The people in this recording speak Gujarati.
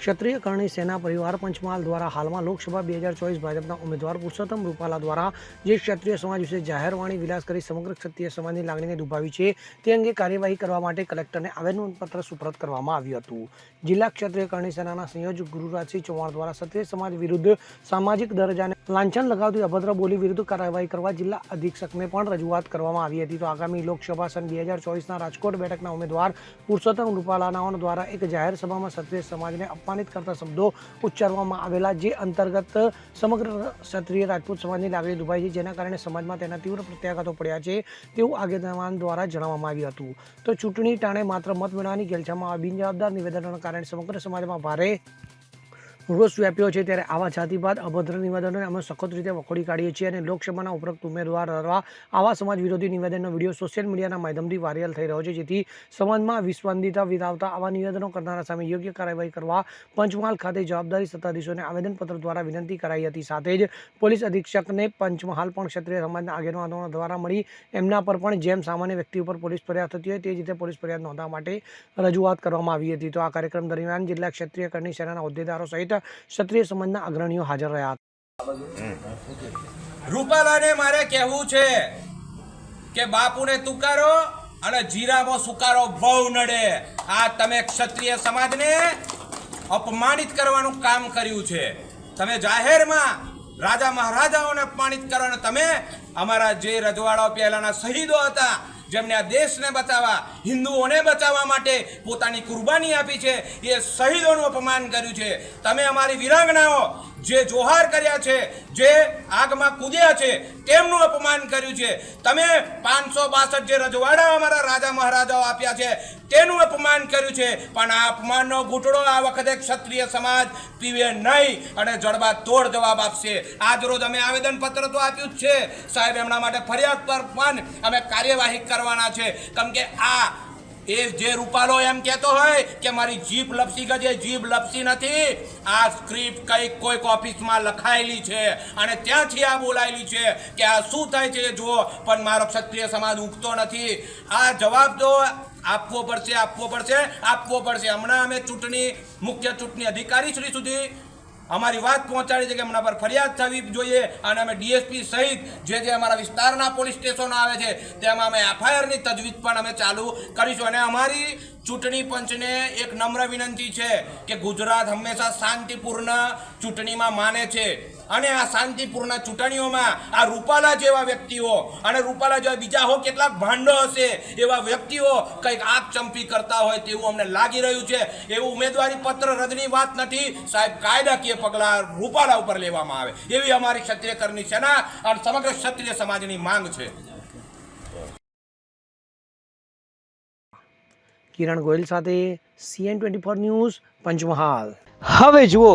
ક્ષત્રિય કરણી સેના પરિવાર પંચમહાલ દ્વારા હાલમાં લોકસભા બે હજાર ચોવીસ ભાજપના ઉમેદવાર પુરુષોત્તમ રૂપાલા દ્વારા જે ક્ષત્રિય સમાજ વિશે જાહેરવાણી વિલાસ કરી સમગ્ર ક્ષત્રિય સમાજની લાગણીને દુભાવી છે, તે અંગે કાર્યવાહી કરવા માટે કલેક્ટરને આવેદનપત્ર સુપરત કરવામાં આવ્યું હતું. જિલ્લા ક્ષત્રિય કરણી સેનાના સંયોજક ગુરુરાજસિંહ ચૌહાણ દ્વારા ક્ષત્રિય સમાજ વિરુદ્ધ સામાજિક દરજ્જાને લાંછન લગાવતી અભદ્ર બોલી વિરુદ્ધ કાર્યવાહી કરવા જિલ્લા અધિક્ષકને પણ રજૂઆત કરવામાં આવી હતી. તો આગામી લોકસભા સન બે હજાર ચોવીસના રાજકોટ બેઠકના ઉમેદવાર પુરુષોત્તમ રૂપાલાનાઓ દ્વારા એક જાહેર સભામાં ક્ષત્રિય સમાજને અપમાનિત કરતા શબ્દો ઉચ્ચારવામાં આવેલા જે અંતર્ગત સમગ્ર ક્ષત્રિય રાજપૂત સમાજની લાગણી દુભાઈ છે, જેના કારણે સમાજમાં તેના તીવ્ર પ્રત્યાઘાતો પડ્યા છે તેવું આગેવાન દ્વારા જણાવવામાં આવ્યું હતું. તો ચૂંટણી ટાણે માત્ર મત મેળવવાની ગેલછામાં બિનજવાબદાર નિવેદનોના કારણે સમગ્ર સમાજમાં ભારે રોષ વ્યાપ્યો છે ત્યારે આવા જાતિવાદ અભદ્ર નિવેદનોને અમે સખત રીતે વખોડી કાઢીએ છીએ અને લોકસભાના ઉપરોક્ત ઉમેદવાર દ્વારા આવા સમાજ વિરોધી નિવેદનનો વીડિયો સોશિયલ મીડિયાના માધ્યમથી વાયરલ થઈ રહ્યો છે. જેથી સમાજમાં વિસ્વાદિતા વિધાવતા આવા નિવેદનો કરનારા સામે યોગ્ય કાર્યવાહી કરવા પંચમહાલ ખાતે જવાબદારી સત્તાધીશોને આવેદનપત્ર દ્વારા વિનંતી કરાઈ હતી. સાથે જ પોલીસ અધિક્ષકને પંચમહાલ પણ ક્ષત્રિય સમાજના આગેવાનો દ્વારા મળી. એમના પર પણ જેમ સામાન્ય વ્યક્તિ ઉપર પોલીસ ફરિયાદ થતી હોય તે જ રીતે પોલીસ ફરિયાદ નોંધવા માટે રજૂઆત કરવામાં આવી હતી. તો આ કાર્યક્રમ દરમિયાન જિલ્લા ક્ષત્રિય કરણી સેનાના હોદ્દેદારો સહિત ક્ષત્રિય સમાજના અગ્રણીઓ હાજર રહ્યા હતા. રૂપાલાને મારે કહેવું છે કે બાપુને તુકારો અને જીરામાં સુકારો બહુ નડે. આ તમે ક્ષત્રિય સમાજને અપમાનિત કરવાનું કામ કર્યું છે. તમે જાહેરમાં રાજા મહારાજાઓને અપમાનિત કરો અને તમે અમારા જે રજવાડાઓ પહેલાના શહીદો હતા જેમને આ દેશને બચાવવા, હિન્દુઓને બચાવવા માટે પોતાની કુરબાની આપી છે, એ શહીદોનું અપમાન કર્યું છે. તમે અમારી વિરાંગનાઓ જે જોહાર કર્યા છે, જે આગમાં કૂદ્યા છે, તેમનું અપમાન કર્યું છે. તમે પાંચસો બાસઠ જે રજવાડા અમારા રાજા મહારાજાઓ આપ્યા છે, તેનું અપમાન કર્યું છે. પણ આ અપમાનનો ઘૂંટડો આ વખતે ક્ષત્રિય સમાજ પીવે નહીં અને જડબા તોડ જવાબ આપશે. આજરોજ અમે આવેદનપત્ર તો આપ્યું જ છે. સાહેબ, એમના માટે ફરિયાદ પર પણ અમે કાર્યવાહી કરવાના છે. કેમ કે આ એ જે રૂપાલો એમ કહેતો હોય કે મારી જીભ લપસી ગજે, જીભ લપસી નથી. આ સ્ક્રિપ્ટ કંઈક કોઈક ઓફિસમાં લખાયેલી છે અને ત્યાંથી આ બોલાયેલી છે કે આ શું થાય છે જુઓ. પણ મારો ક્ષત્રિય સમાજ ઉગતો નથી. આ જવાબ તો આપવો પડશે આપવો પડશે આપવો પડશે. હમણાં અમે ચૂંટણી, મુખ્ય ચૂંટણી અધિકારી શ્રી સુધી અમારી વાત પહોંચાડી છે કે એમના પર ફરિયાદ થવી જોઈએ અને અમે ડીએસપી સહિત જે જે અમારા વિસ્તારના પોલીસ સ્ટેશનો આવે છે, તેમાં અમે એફઆઈઆરની તજવીજ પણ અમે ચાલુ કરીશું. અને અમારી ચૂંટણી પંચને એક નમ્ર વિનંતી છે કે ગુજરાત હંમેશા શાંતિપૂર્ણ ચૂંટણીમાં માને છે. અને આ શાંતિપૂર્ણ ચૂંટણીઓમાં આ રૂપાલા જેવા વ્યક્તિઓ અને રૂપાલા જેવા બીજા હો કેટલાક ભાંડો હશે એવા વ્યક્તિઓ કંઈક આગ ચંપી કરતા હોય તેવું અમને લાગી રહ્યું છે. એવું ઉમેદવારી પત્ર રદની વાત નથી. સાહેબ કાયદાકીય પગલાં રૂપાલા ઉપર લેવામાં આવે. એવી અમારી ક્ષત્રિય કરની સેના અને સમગ્ર ક્ષત્રિય સમાજની માંગ છે. કિરણ ગોયલ સાથે CN twenty four news Panchmahal. હવે જુઓ